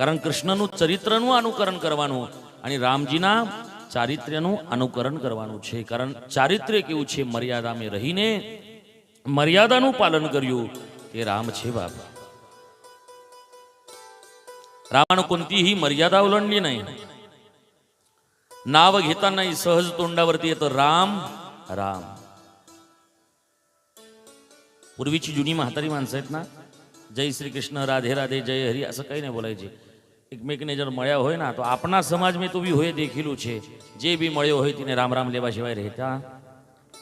કારણ કૃષ્ણનું ચરિત્રનું અનુકરણ કરવાનું અને રામજીના ચારિત્ર્યનું અનુકરણ કરવાનું છે કારણ ચારિત્ર્ય કેવું છે મર્યાદામાં રહીને મર્યાદાનું પાલન કર્યું તે રામ છે બાપ रामानं कोणतीही मर्यादा ओलांडली नाही नाव घेतानाही सहज तोंडावरती येतं राम राम पूर्वीची जुनी म्हातारी माणसं आहेत ना जय श्रीकृष्ण राधे राधे जय हरी असं काही नाही बोलायचे એકમેકને જણ મળ્યા હોય ના, તો આપણા સમાજમાં તો બી હોય દેખેલું છે. જે બી મળ્યો હોય તેને રામ રામ લેવા સિવાય રહેતા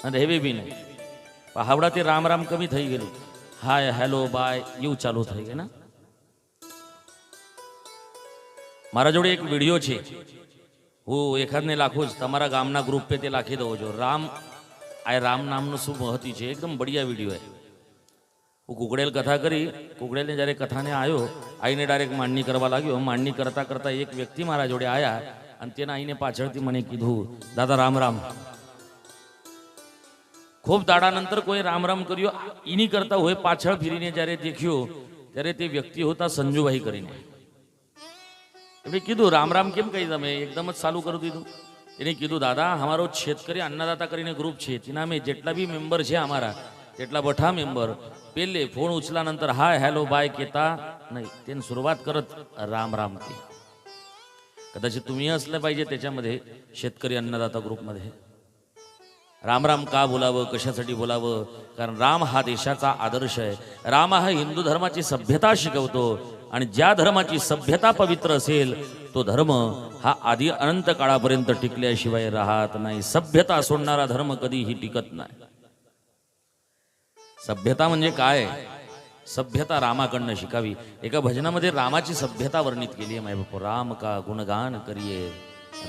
અને રહેવે બી નહીં. હાવડા તે રામ રામ કમી થઈ ગયેલું. હાય, હેલો, બાય, એવું ચાલુ થઈ ગયું ના? મારા જોડે એક વીડિયો છે. હું એકાદને લાખું જ તમારા ગામના ગ્રુપ પે તે લાખી દઉં છું. રામ, આ રામ નામનું શું મહત્વ છે? એકદમ બઢિયા વીડિયો હે હું કુકડેલ કથા કરી, કુકડેલને જ્યારે કથાને આવ્યો આઈને ડાયરેક્ટ માંડણી કરવા લાગ્યો. માંડણી કરતા કરતા એક વ્યક્તિ મારા જોડે આવ્યા અને તેના આઈને પાછળથી મને કીધું, દાદા, રામ રામ. ખૂબ દાડા નંતર કોઈ રામ રામ કર્યો. એની કરતા હોય પાછળ ફીરીને જ્યારે દેખ્યો, ત્યારે તે વ્યક્તિ હોતા સંજુભાઈ કરીને. એમણે કીધું, રામ રામ કેમ કહી તમે? એકદમ જ ચાલુ કરી દીધું. એને કીધું, દાદા, અમારો છેતકરી અન્નદાતા કરીને ગ્રુપ છે. તેના અમે જેટલા બી મેમ્બર છે અમારા, તેટલા બઠા મેમ્બર पेले फोन उचलानंतर हाय हॅलो बाय केता. नाही ते सुरुवात करत राम राम ते. कदाचित तुम्ही असलं पाहिजे त्याच्यामध्ये शेतकरी अन्नदाता ग्रुपमध्ये. राम राम का बोलावं कशासाठी बोलावं? कारण राम हा देशाचा आदर्श आहे. राम हा हिंदू धर्माची सभ्यता शिकवतो आणि ज्या धर्माची सभ्यता पवित्र असेल तो धर्म हा आधी अनंत काळापर्यंत टिकल्याशिवाय राहत नाही. सभ्यता सोडणारा धर्म कधीही टिकत नाही. सभ्यता म्हणजे का सभ्यता रामाकडनं शिकावी. एका भजनामध्ये रामाची सभ्यता वर्णित के लिए मैं राम का गुणगान करिये?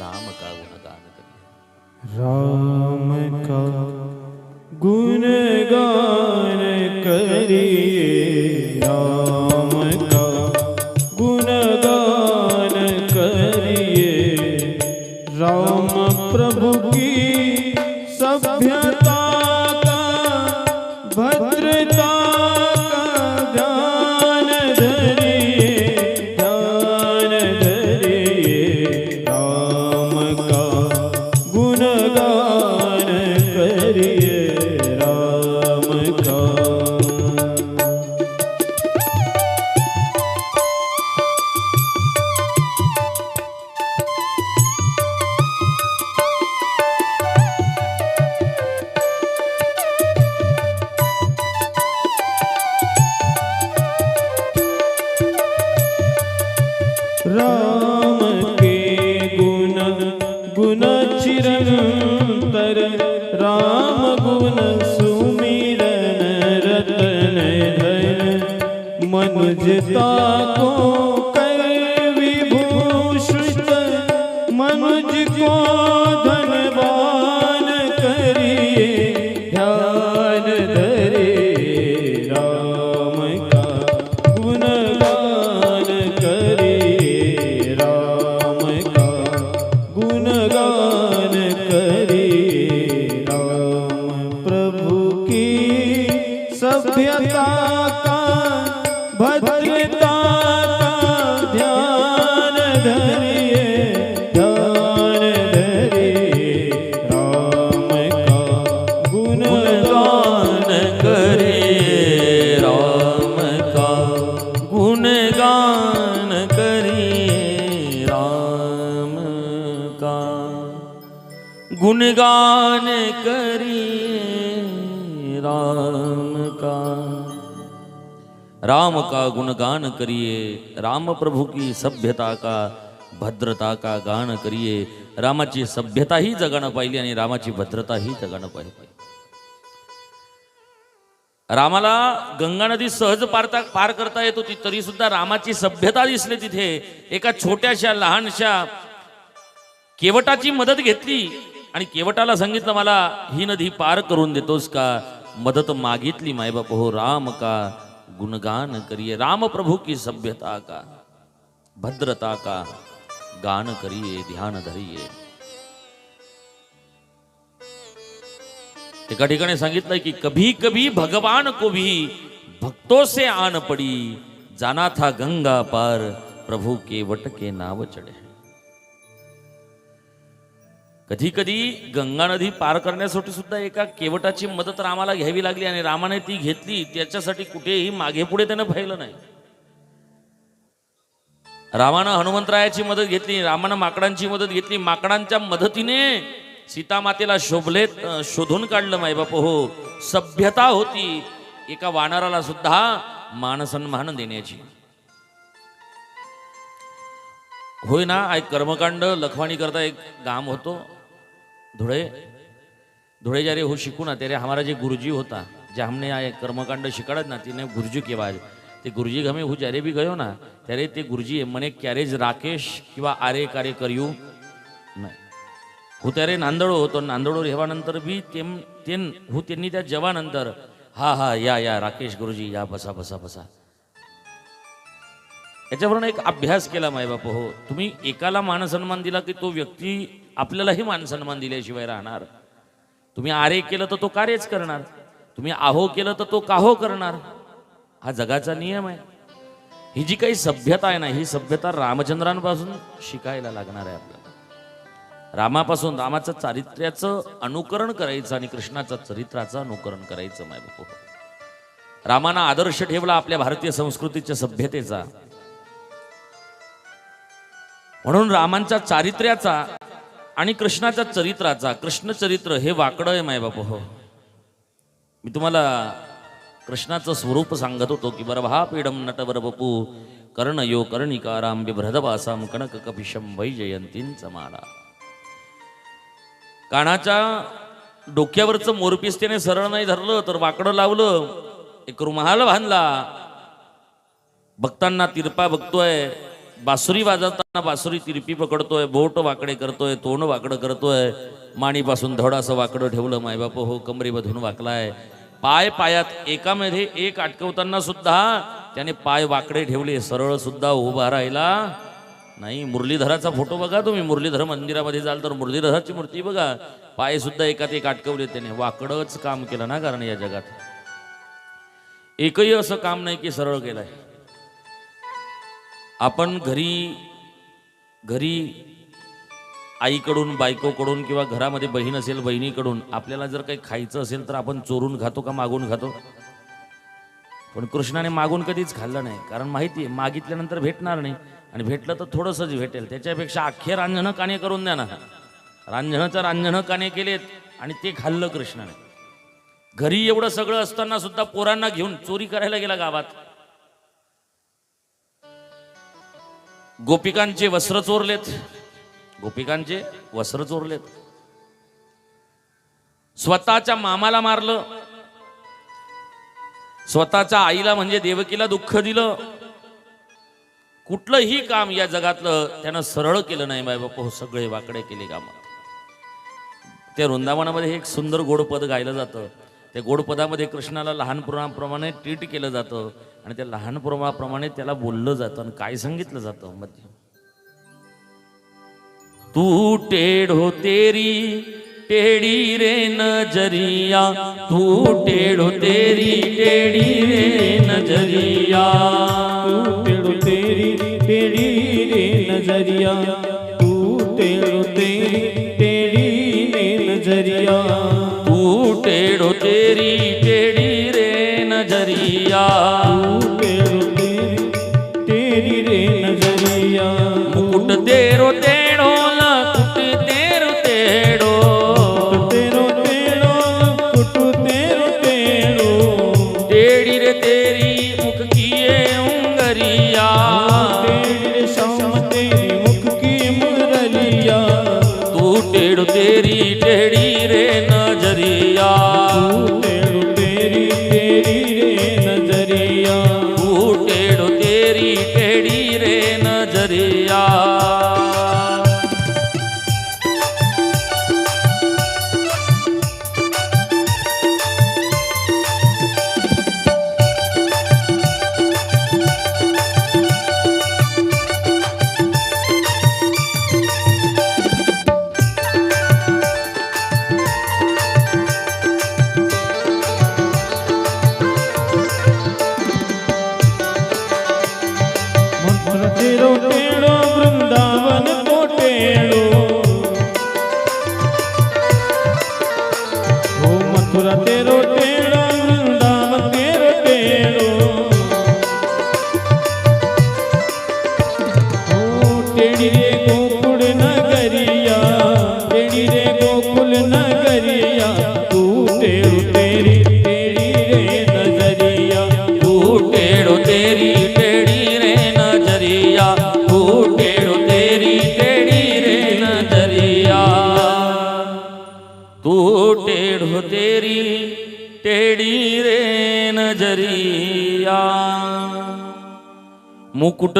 राम का गुणगान करिये? राम का गुणगान करिए राम की सभ्यता का, भद्रता का ध्यान धरिए ध्यान धरिए राम का गुणगान करिये राम का गुणगान करिये राम का गुणगान करिए। राम का गुणगान करिए राम प्रभु की सभ्यता का भद्रता का गान करिए। रामाची सभ्यताही जगानं पाहिली आणि रामाची भद्रताही जगानं पाहिली. रामाला गंगा नदी सहज पारता पार करता येत होती तरी सुद्धा रामाची सभ्यता दिसली तिथे. एका छोट्याशा लहानशा केवटाची मदत घेतली आणि केवटाला सांगितलं मला ही नदी पार करून देतोस का? मदत मागितली मायबाप हो राम का? गुणगान करिए। राम प्रभु की सभ्यता का भद्रता का गान करिए ध्यान धरिए। एका ठिकाणी सांगितलंय की कभी कभी भगवान को भी भक्तों से आन पड़ी। जाना था गंगा पार के वट के नाव चढे। कधी कधी गंगा नदी पार करण्यासाठी सुद्धा एका केवटाची मदत रामाला घ्यावी लागली आणि रामाने ती घेतली त्याच्यासाठी कुठेही मागे पुढे त्यानं पाहिलं नाही. रामानं हनुमंतरायाची मदत घेतली रामानं माकडांची मदत घेतली. माकडांच्या मदतीने सीतामातेला शोभलेत शोधून काढलं माय बाप हो सभ्यता होती. एका वानराला सुद्धा मानसन्मान देण्याची. होय ना एक कर्मकांड लखवाणी करता एक गाम होतो. ધुळे ધुळे જ્યારે હું શીખું ના ત્યારે અમારા જે ગુરુજી હતા, જે અમને આ કર્મકાંડ શીખવાડે જ નથી એને ગુરુજી કહેવાય તે ગુરુજી ગમે હું જ્યારે બી ગયો ના, ત્યારે તે ગુરુજીએ મને ક્યારે જ રાકેશ કેવા આરે કાર્ય કર્યું નહીં. હું ત્યારે નાંદડો હતો, નાંદડો રહેવાનંતર બી તેમ તેમ હું તેમની ત્યાં જવાનંતર હા હા, યા યા, રાકેશ ગુરુજી, યા બसा बसा बसा याच्यावरून एक अभ्यास केला मायबाप हो तुम्ही एकाला मानसन्मान दिला की तो व्यक्ती आपल्यालाही मानसन्मान दिल्याशिवाय राहणार. तुम्ही आरे केलं तर तो कार्यच करणार. तुम्ही आहो केलं तर तो काहो करणार. हा जगाचा नियम आहे. ही जी काही सभ्यता आहे ना ही सभ्यता रामचंद्रांपासून शिकायला लागणार आहे आपल्याला. रामापासून रामाचं चारित्र्याचं अनुकरण करायचं आणि कृष्णाचं चरित्राचं अनुकरण करायचं माय बापू. रामाना आदर्श ठेवला आपल्या भारतीय संस्कृतीच्या सभ्यतेचा. म्हणून रामांच्या चारित्र्याचा आणि कृष्णाच्या चरित्राचा कृष्ण चरित्र हे वाकडं आहे मायबाप. हो मी तुम्हाला कृष्णाचं स्वरूप सांगत होतो की बरं हा पीडम नटवर बपू कर्णयो कर्णिकाराम बिभ्रदवासाम कणक कपिशम वैजयंतींच माळा कानाच्या डोक्यावरचं मोरपीस त्याने सरळ नाही धरलं तर वाकडं लावलं एक रुमाल बांधला. भक्तांना तिरपा बघतोय बासुरी वाजवताना बासुरी तिरपी पकडतोय बोट वाकडे करतोय तोंड वाकडं करतोय. माणीपासून धडासं वाकडं ठेवलं मायबाप हो कमरेमधून वाकलाय. पाय पायात एकामध्ये एक अटकवताना सुद्धा त्याने पाय वाकडे ठेवले सरळ सुद्धा उभा राहिला. नाही मुरलीधराचा फोटो बघा तुम्ही. मुरलीधर मंदिरामध्ये जाल तर मुरलीधराची मूर्ती बघा. पाय सुद्धा एकात एक अटकवले त्याने. वाकडच काम केलं ना कारण या जगात. एकही असं काम नाही की सरळ केलंय आपण घरी घरी आईकडून बायकोकडून किंवा घरामध्ये बहीण असेल बहिणीकडून आपल्याला जर काही खायचं असेल तर आपण चोरून खातो का मागून खातो? पण कृष्णाने मागून कधीच खाल्लं नाही. कारण माहिती आहे मागितल्यानंतर भेटणार नाही. आणि भेटलं तर थोडंसंच भेटेल. त्याच्यापेक्षा अख्खे रांजणं काणे करून द्या ना. रांजणाचं रांजणं काणे केलेत आणि ते खाल्लं कृष्णाने. घरी एवढं सगळं असताना सुद्धा पोरांना घेऊन चोरी करायला गेला गावात. गोपिकांचे वस्त्र चोरलेत. गोपिकांचे वस्त्र चोरलेत. स्वतःच्या मामाला मारलं. स्वतःच्या आईला म्हणजे देवकीला दुःख दिलं. कुठलंही काम या जगातलं त्यानं सरळ केलं नाही बाय हो सगळे वाकडे केले काम. त्या वृंदावनामध्ये एक सुंदर गोडपद गायलं जातं. त्या गोडपदामध्ये कृष्णाला लहानपणाप्रमाणे ट्रीट केलं जातं आणि त्या लहानपणाप्रमाणे त्याला बोललं जातं आणि काय सांगितलं जातं मध्ये? तू टेढ़ो हो तेरी टेढ़ी रे नजरिया. तू टेढ़ो हो तेरी टेढ़ी रे नजरिया. तू टेढ़ो हो तेरी टेढ़ी रे नजरिया. तू टेढ़ो तेरी टेढ़ी रे नजरिया. तू टेढ़ो तेरी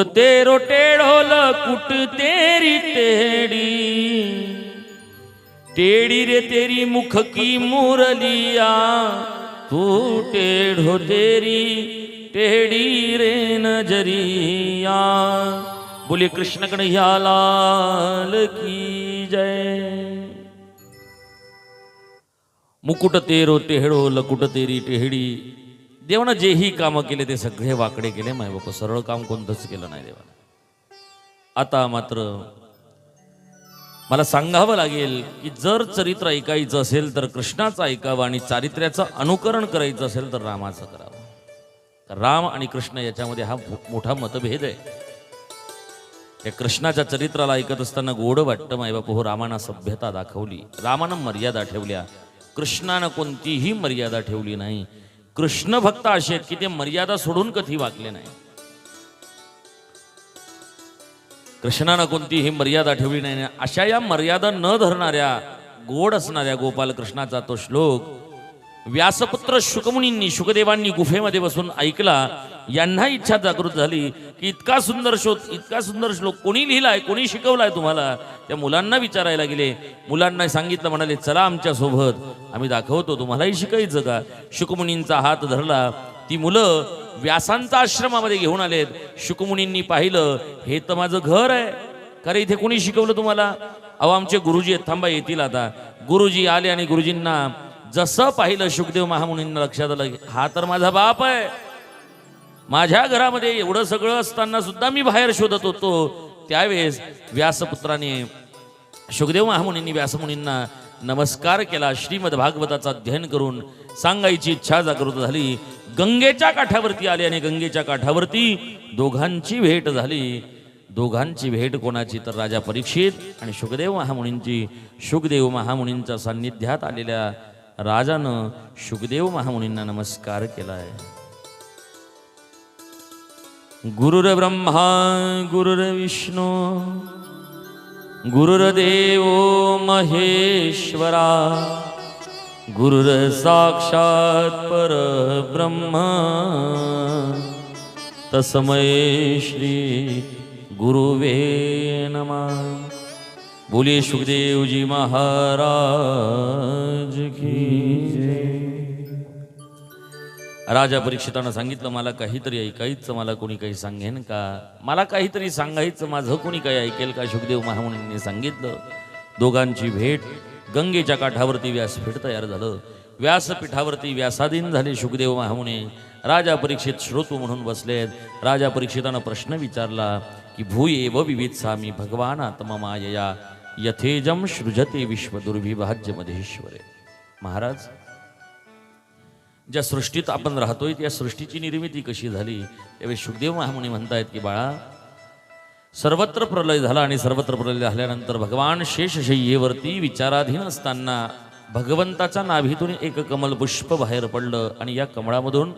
मुकुट तेरो टेढ़ो लकुट तेरी टेडी. टेडी रे तेरी मुख की मुरलिया तू टेढ़ो हो तेरी टेढ़ी रे नजरिया. बोले कृष्ण कन्हैया लाल की जय. मुकुट तेरो टेहडो लकुट तेरी टेहडी. देवानं जेही कामं केले ते सगळे वाकडे केले माय बाप सरळ काम कोणतंच केलं नाही देवानं. आता मात्र मला सांगावं लागेल की जर चरित्र ऐकायचं असेल तर कृष्णाचं ऐकावं आणि चारित्र्याचं अनुकरण करायचं असेल तर रामाचं करावं. तर राम आणि कृष्ण याच्यामध्ये हा मोठा मतभेद आहे. या कृष्णाच्या चरित्राला ऐकत असताना गोड वाटतं मायबाप हो रामानं सभ्यता दाखवली. रामानं मर्यादा ठेवल्या. कृष्णानं कोणतीही मर्यादा ठेवली नाही. कृष्ण भक्त असे आहेत की ते मर्यादा सोडून कधी वागले नाही. कृष्णानं कोणतीही मर्यादा ठेवली नाही अशा या मर्यादा न धरणाऱ्या गोड असणाऱ्या गोपाल कृष्णाचा तो श्लोक व्यासपुत्र शुकमुनींनी शुकदेवांनी गुफेमध्ये बसून ऐकला. यांना इच्छा जागृत झाली की इतका सुंदर शोध इतका सुंदर श्लोक कोणी लिहिलाय कोणी शिकवलाय तुम्हाला? त्या मुलांना विचारायला गेले. मुलांना सांगितलं म्हणाले चला आमच्यासोबत आम्ही दाखवतो तुम्हालाही शिकायचं का? शुकमुनींचा हात धरला. ती मुलं व्यासांचा आश्रमामध्ये घेऊन आलेत. शुकमुनींनी पाहिलं हे तर माझं घर आहे. खरे इथे कोणी शिकवलं तुम्हाला? अहो आमचे गुरुजी आहेत. थांबा येतील आता. गुरुजी आले आणि गुरुजींना जसं पाहिलं शुकदेव महामुनींना लक्षात आलं हा तर माझा बाप आहे. माझ्या घरामध्ये एवढं सगळं असताना सुद्धा मी बाहेर शोधत होतो. त्यावेळेस व्यासपुत्राने शुकदेव महामुनींनी व्यासमुनींना नमस्कार केला श्रीमद भागवताचं अध्ययन करून सांगायची इच्छा जागृत झाली. गंगेच्या काठावरती आले आणि गंगेच्या काठावरती दोघांची भेट झाली. दोघांची भेट कोणाची तर राजा परीक्षित आणि शुकदेव महामुनींची. शुकदेव महामुनींच्या सान्निध्यात आलेल्या राजानं शुकदेव महामुनींना नमस्कार केला आहे गुरुर्ब्रह्मा गुरुर्विष्णू गुरुर्देव महेश्वरा गुरुर साक्षात परब्रह्म तस्मै श्री गुरुवे नमा. बोले सुखदेवजी महाराज की जय. राजा परीक्षितानं सांगितलं मला काहीतरी ऐकायचं मला कोणी काही सांगेन का? मला काहीतरी सांगायचं माझं कोणी काही ऐकेल का? शुकदेव महामुनींनी सांगितलं. दोघांची भेट गंगेच्या काठावरती व्यासपीठ तयार झालं. व्यासपीठावरती व्यासाधीन झाले शुकदेव महामुने. राजा परीक्षित श्रोतू म्हणून बसलेत. राजा परीक्षितानं प्रश्न विचारला की भूयेव विविध सामी भगवान आत्ममायया यथेजम सृजते विश्व दुर्विभाज्य मधेश्वरे महाराज ज्या सृष्टीत आपण राहतोय त्या सृष्टीची निर्मिती कशी झाली? त्यावेळी सुखदेव महामुनी म्हणतायत की बाळा सर्वत्र प्रलय झाला आणि सर्वत्र प्रलय झाल्यानंतर भगवान शेषशय्येवरती विचाराधीन असताना भगवंताच्या नाभीतून एक कमल पुष्प बाहेर पडलं आणि या कमळामधून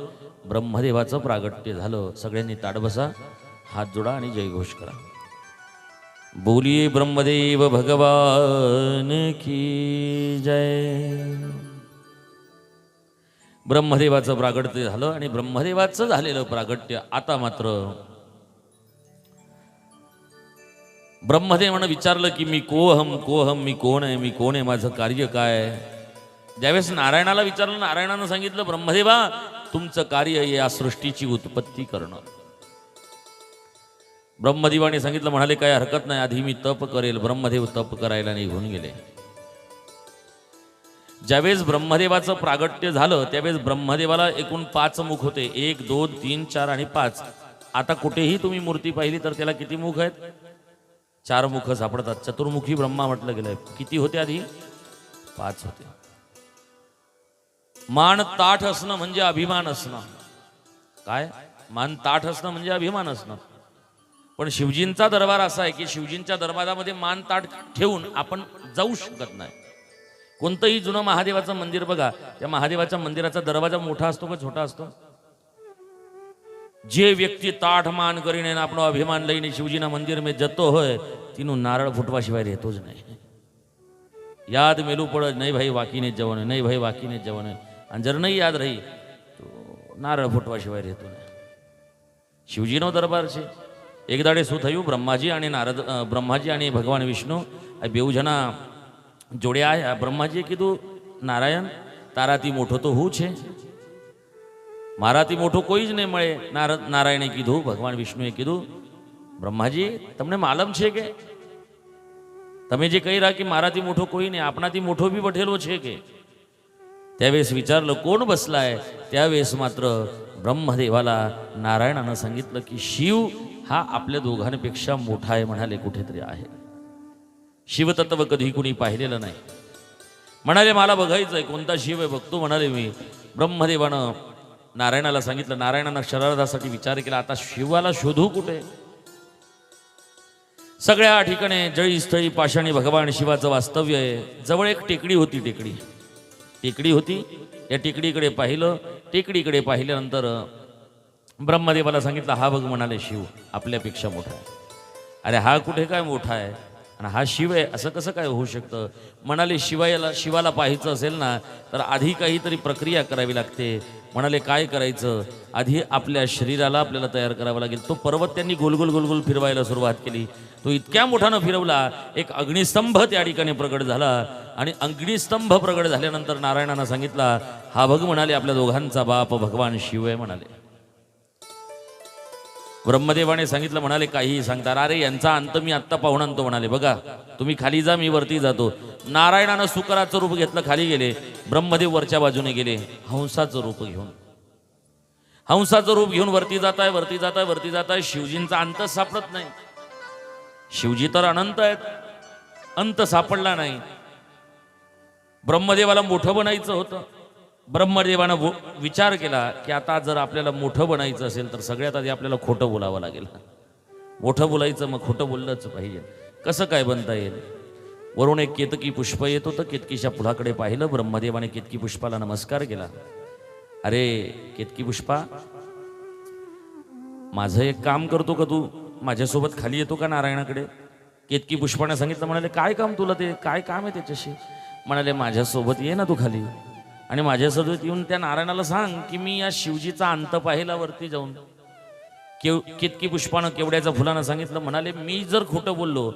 ब्रह्मदेवाचं प्रागट्य झालं. सगळ्यांनी ताडबसा हात जोडा आणि जयघोष करा. बोलिये ब्रह्मदेव भगवान की जय. ब्रह्मदेवाचं प्रागट्य झालं आणि ब्रह्मदेवाचं झालेलं प्रागट्य आता मात्र ब्रह्मदेवानं विचारलं की मी कोहम कोहम मी कोण आहे मी कोण आहे माझं कार्य काय ज्यावेळेस नारायणाला विचारलं नारायणानं सांगितलं ब्रह्मदेवा तुमचं कार्य या सृष्टीची उत्पत्ती करणं ब्रह्मदेवाने सांगितलं म्हणाले काय हरकत नाही आधी मी तप करेल ब्रह्मदेव तप करायला निघून गेले. ज्यावेळेस ब्रह्मदेवाचं प्रागट्य झालं त्यावेळेस ब्रह्मदेवाला एकूण पाच मुख होते. एक दोन तीन चार आणि पाच. आता कुठेही तुम्ही मूर्ती पाहिली तर त्याला किती मुख आहेत? चार मुख सापडतात. चतुर्मुखी ब्रह्मा म्हटलं गेलंय. किती होते आधी? पाच होते. मान ताठ असणं म्हणजे अभिमान असणं. काय? मान ताठ असणं म्हणजे अभिमान असणं. पण शिवजींचा दरबार असा आहे की शिवजींच्या दरबारामध्ये मान ताठ ठेवून आपण जाऊ शकत नाही. कोणतंही जुनं महादेवाचं मंदिर बघा त्या महादेवाच्या मंदिराचा दरवाजा मोठा असतो का छोटा असतो जे व्यक्ती ताठ मान કરીને આપણો અભિમાન લઈને શિવજીના મંદિર મેં જતો હોય તેનું નારળ ફૂટવા સિવાય રહેતો જ નહીં યાદ મેલું પડે જ નહીં ભાઈ વાકીને જ જવાનું નહીં ભાઈ વાકીને જ જવાનું અને જર નહીં યાદ રહી તો નારળ ફૂટવા સિવાય રહેતો નહીં શિવજીનો દરબાર છે એક દાડે શું થયું બ્રહ્માજી અને નારદ અ, બ્રહ્માજી અને ભગવાન વિષ્ણુ આ બેઉ જણા જોડે આવ્યા બ્રહ્માજીએ કીધું નારાયણ તારાથી મોટો તો હું છે મારાથી મોટો કોઈ જ નહીં મળે નારદ નારાયણે કીધું ભગવાન વિષ્ણુએ કીધું બ્રહ્માજી તમને માલમ છે કે તમે જે કહી રહ્યા કે મારાથી મોટો કોઈ નહીં આપણાથી મોટો બી બેઠેલો છે કે त्यावेळेस विचारलं कोण बसलाय त्यावेळेस मात्र ब्रह्मदेवाला नारायणानं सांगितलं की शिव हा आपल्या दोघांपेक्षा मोठा आहे म्हणाले कुठेतरी आहे शिवतत्व कधी कुणी पाहिलेलं नाही. म्हणाले मला बघायचं आहे कोणता शिव आहे बघतो म्हणाले मी. ब्रह्मदेवानं नारायणाला सांगितलं नारायणानं शरारदासाठी विचार केला आता शिवाला शोधू कुठे? सगळ्या ठिकाणी जळी स्थळी पाषाणी भगवान शिवाचं वास्तव्य आहे. जवळ एक टेकडी होती टेकडी. टेकडी होती. या टेकडीकडे पाहिलं टेकडीकडे पाहिल्यानंतर ब्रह्मदेवाला सांगितलं हा बघ म्हणाले शिव आपल्यापेक्षा मोठा आहे. अरे हा कुठे काय मोठा आहे? आणि हा शिव आहे असं कसं काय होऊ शकतं? म्हणाले शिवायला शिवाला पाहायचं असेल ना तर आधी काहीतरी प्रक्रिया करावी लागते. म्हणाले काय करायचं? आधी आपल्या शरीराला आपल्याला तयार करावं लागेल. तो पर्वत त्यांनी गोलगोल गोलगोल फिरवायला सुरुवात केली. तो इतक्या मोठ्यानं फिरवला एक अग्निस्तंभ त्या ठिकाणी प्रगट झाला. आणि अग्निस्तंभ प्रगट झाल्यानंतर नारायणानं सांगितला हा भग म्हणाले आपल्या दोघांचा बाप भगवान शिव आहे म्हणाले. ब्रह्मदेवाने सांगितलं म्हणाले काहीही सांगतात अरे यांचा अंत मी आत्ता पाहून आणतो म्हणाले बघा तुम्ही खाली जा मी वरती जातो. नारायणानं सुकराचं रूप घेतलं खाली गेले. ब्रह्मदेव वरच्या बाजूने गेले. हंसाचं रूप घेऊन. हंसाचं रूप घेऊन वरती जात आहे वरती जात आहे वरती जात आहे शिवजींचा अंत सापडत नाही. शिवजी तर अनंत आहेत. अंत सापडला नाही. ब्रह्मदेवाला मोठं बनायचं होतं. ब्रह्मदेवानं विचार केला की आता जर आपल्याला मोठं बनायचं असेल तर सगळ्यात आधी आपल्याला खोटं बोलावं लागेल. मोठं बोलायचं मग खोटं बोललंच पाहिजे. कसं काय बनता येईल? वरून एक केतकी पुष्प येत होतं. केतकीच्या फुलाकडे पाहिलं. ब्रह्मदेवाने केतकी पुष्पाला नमस्कार केला. अरे केतकी पुष्पा माझं एक काम करतो का तू? माझ्यासोबत खाली येतो का नारायणाकडे? केतकी पुष्पाने सांगितलं म्हणाले काय काम तुला ते? काय काम आहे त्याच्याशी? म्हणाले माझ्यासोबत ये ना तू खाली. आणि माझ्यासोबत येऊन त्या नारायणाला सांग की मी या शिवजीचा अंत पाहिला वरती जाऊन केव कितकी पुष्पानं केवड्याच्या फुलानं सांगितलं म्हणाले मी जर खोटं बोललो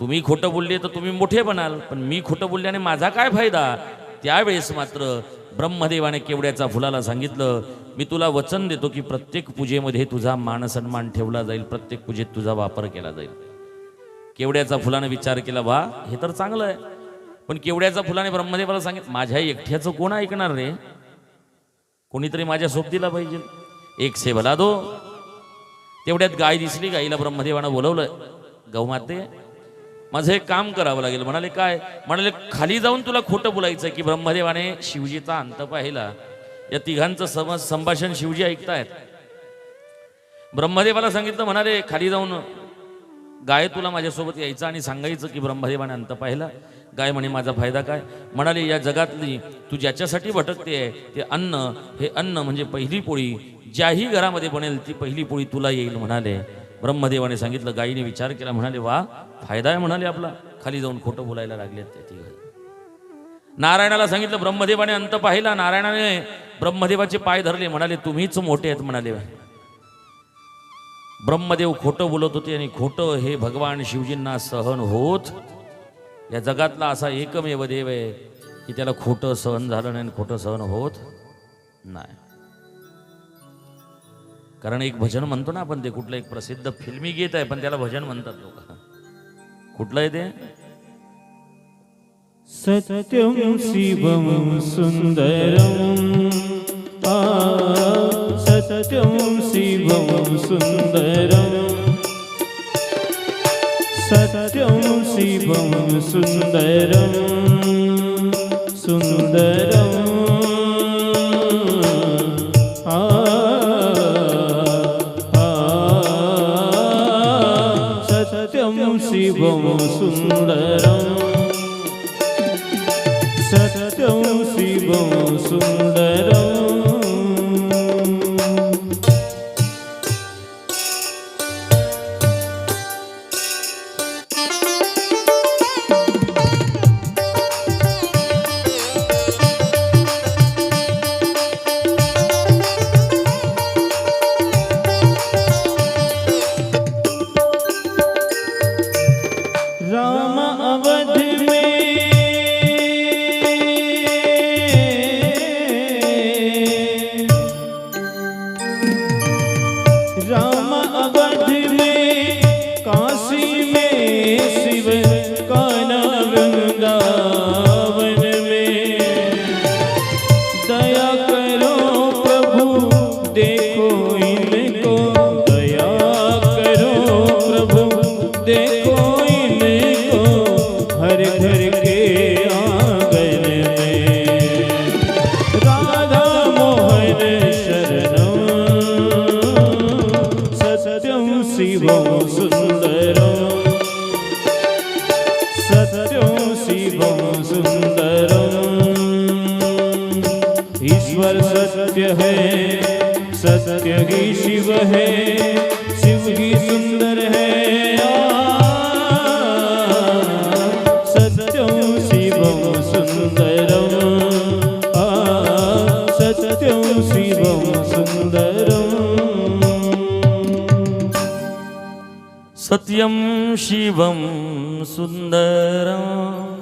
तुम्ही खोटं बोलले तर तुम्ही मोठे बनाल पण मी खोटं बोलल्याने माझा काय फायदा? त्यावेळेस मात्र ब्रह्मदेवाने केवड्याच्या फुलाला सांगितलं मी तुला वचन देतो की प्रत्येक पूजेमध्ये तुझा मान सन्मान ठेवला जाईल प्रत्येक पूजेत तुझा वापर केला जाईल. केवड्याचा फुलानं विचार केला वा हे तर चांगलं आहे. पण केवड्याच्या फुलाने ब्रह्मदेवाला सांगितलं माझ्या एकट्याचं कोण ऐकणार रे? कोणीतरी माझ्या सोबतीला पाहिजे. एक सेवला दो. तेवढ्यात गाय दिसली गाईला ब्रह्मदेवानं बोलवलं गौमाते माझं एक काम करावं लागेल. म्हणाले काय? म्हणाले खाली जाऊन तुला खोटं बोलायचं की ब्रह्मदेवाने शिवजीचा अंत पाहिला. या तिघांचं समज संभाषण शिवजी ऐकतायत. ब्रह्मदेवाला सांगितलं म्हणाले खाली जाऊन गाय तुला माझ्यासोबत यायचं आणि सांगायचं की ब्रह्मदेवाने अंत पाहिला. गाय म्हणे माझा फायदा काय? म्हणाले या जगातली तू ज्याच्यासाठी भटकते आहे ते अन्न हे अन्न म्हणजे पहिली पोळी ज्याही घरामध्ये बनेल ती पहिली पोळी तुला येईल म्हणाले. ब्रह्मदेवाने सांगितलं गायीने विचार केला म्हणाले वा फायदा आहे म्हणाले आपला. खाली जाऊन खोटं बोलायला लागले ते ती गाय नारायणाला सांगितलं ब्रह्मदेवाने अंत पाहिला. नारायणाने ब्रह्मदेवाचे पाय धरले म्हणाले तुम्हीच मोठे आहेत म्हणाले. ब्रह्मदेव खोटं बोलत होते आणि खोटं हे भगवान शिवजींना सहन होत. या जगातला असा एकमेव देव आहे की त्याला खोटं सहन झालं नाही आणि खोटं सहन होत नाही. कारण एक भजन म्हणतो ना आपण ते कुठलं एक प्रसिद्ध फिल्मी गीत आहे पण त्याला भजन म्हणतात लोक. कुठलं आहे ते? सत्यं शिवं सुन्दरम् सत्यं सत्यं शिवं सुन्दरम् सत्यं शिवं सुन्दरम् सुन्दरम् आ सत्यं शिवं सुन्दरम् सत्यम शिवम सुन्दरम्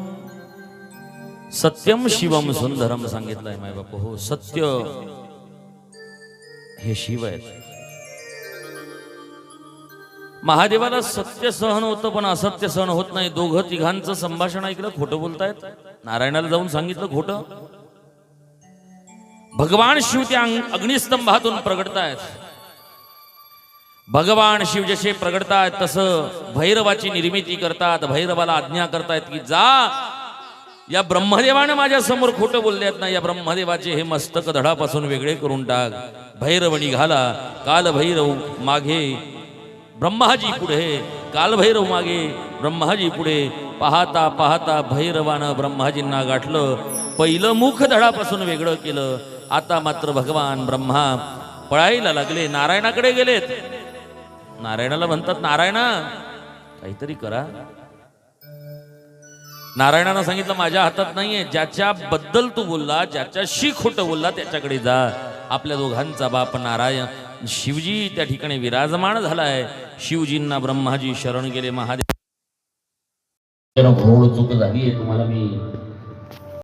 सत्यम शिवम सुंदरम सांगितलंय माय बापू. हो सत्य हे शिव आहेत. महादेवाला सत्य सहन होतं पण असत्य सहन होत नाही. दोघं तिघांचं संभाषण ऐकलं खोटं बोलतायत. नारायणाला जाऊन सांगितलं खोटं. भगवान शिव त्या अंग- अग्निस्तंभातून प्रगटतायत. भगवान शिव जसे प्रगटतात तसं भैरवाची निर्मिती करतात भैरवाला आज्ञा करतायत की जा. या ब्रह्मदेवाने माझ्यासमोर खोटं बोलले आहेत ना या ब्रह्मदेवाचे हे मस्तक धडापासून वेगळे करून टाक. भैरव निघाला काल भैरव मागे. ब्रह्माजी पुढे कालभैरव मागे. ब्रह्माजी पुढे. पाहता पाहता भैरवानं ब्रह्माजींना गाठलं. पहिलं मुख धडापासून वेगळं केलं. आता मात्र भगवान ब्रह्मा पळायला लागले. नारायणाकडे गेलेत. नारायणाला म्हणतात नारायणा काहीतरी करा. नारायणानं सांगितलं माझ्या हातात नाहीये. ज्याच्याबद्दल तू बोलला ज्याच्याशी खोटं बोलला त्याच्याकडे जा. आपल्या दोघांचा बाप नारायण. शिवजी त्या ठिकाणी विराजमान झालाय. शिवजींना ब्रह्माजी शरण गेले. महादेव चूक झाली आहे तुम्हाला मी